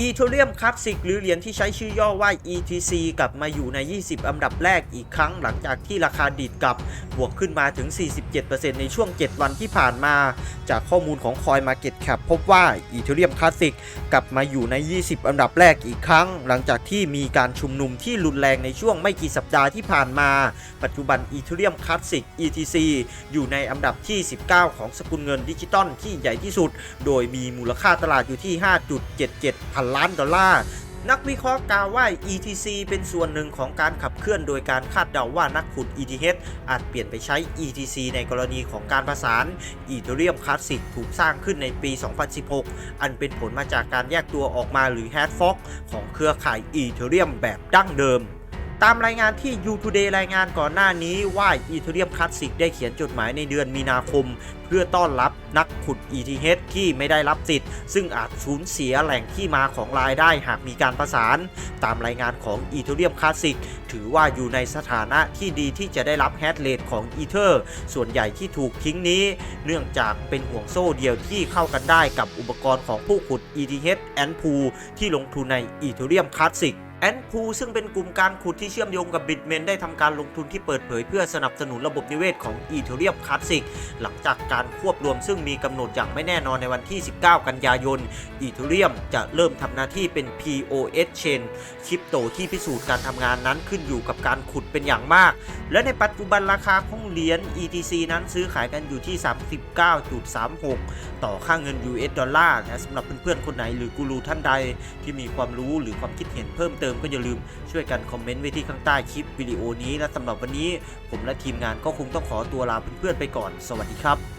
อีเทเรียมคลาสสิกหรือเหรียญที่ใช้ชื่อย่อว่า ETC กลับมาอยู่ใน 20 อันดับแรกอีกครั้งหลังจากที่ราคาดีดกลับบวกขึ้นมาถึง 47%ในช่วง 7 วันที่ผ่านมา จากข้อมูลของ Coin Market Cap พบว่าอีเทเรียมคลาสสิกกลับมาอยู่ใน 20 อันดับแรกอีกครั้ง หลังจากที่มีการชุมนุมที่รุนแรงในช่วงไม่กี่สัปดาห์ที่ผ่านมา ปัจจุบันอีเทเรียมคลาสสิก ETC อยู่ในอันดับที่ 19 ของสกุลเงินดิจิตอลที่ใหญ่ที่สุด โดยมีมูลค่าตลาดอยู่ที่ 5.77พันล้านดอลลาร์นักวิเคราะห์กล่าวว่า ETC เป็นส่วนหนึ่งของการขับเคลื่อนโดยการคาดเดาว่านักขุด ETH อาจเปลี่ยนไปใช้ ETC ในกรณีของการประสาน Ethereum Classic ถูกสร้างขึ้นในปี 2016 อันเป็นผลมาจากการแยกตัวออกมาหรือ Hard Fork ของเครือข่าย Ethereum แบบดั้งเดิม ตามรายงานที่ u Today รายงานก่อนหน้านี้ว่า Ethereum Classic ได้เขียนจดหมายในเดือนมีนาคม เพื่อต้อนรับนักขุด ETH ที่ไม่ได้รับสิทธิ์ ซึ่งอาจสูญเสียแหล่งที่มาของรายได้หากมีการประสาน ตามรายงานของ Ethereum Classic ถือว่าอยู่ในสถานะที่ดีที่จะได้รับแฮชเรทของ Ether ส่วนใหญ่ที่ถูกทิ้งนี้ เนื่องจากเป็นห่วงโซ่เดียวที่เข้ากันได้กับอุปกรณ์ของผู้ขุด ETH and Pool ที่ลงทุนใน Ethereum Classic แอนพูซึ่งเป็นกลุ่มการขุดที่เชื่อมโยงกับบิตเมนได้ทำการลงทุนที่เปิดเผยเพื่อสนับสนุนระบบนิเวศของ e t h e r e u m Classic หลังจากการควบรวมซึ่งมีกำหนดอย่างไม่แน่นอนในวันที่ 19 กันยายน e t h e r e u m จะเริ่มทำหน้าที่เป็น POS Chain คริปโตที่พิสูจน์การทำงานนั้นขึ้นอยู่กับการขุดเป็นอย่างมาก และในปัจจุบันราคาของเหรียญ ETC นั้นซื้อขายกันอยู่ที่ 39.36 ต่อค่าเงิน US ดอลลาร์นะสำหรับเพื่อนๆคนไหนหรือกูรูท่านใดที่มีความรู้หรือความคิดเห็นเพิ่มเติติมก็อย่าลืมช่วยกันคอมเมนต์ไว้ที่ข้างใต้คลิปวิดีโอนี้และสำหรับวันนี้ ผมและทีมงานก็คงต้องขอตัวลาเพื่อนๆไปก่อน สวัสดีครับ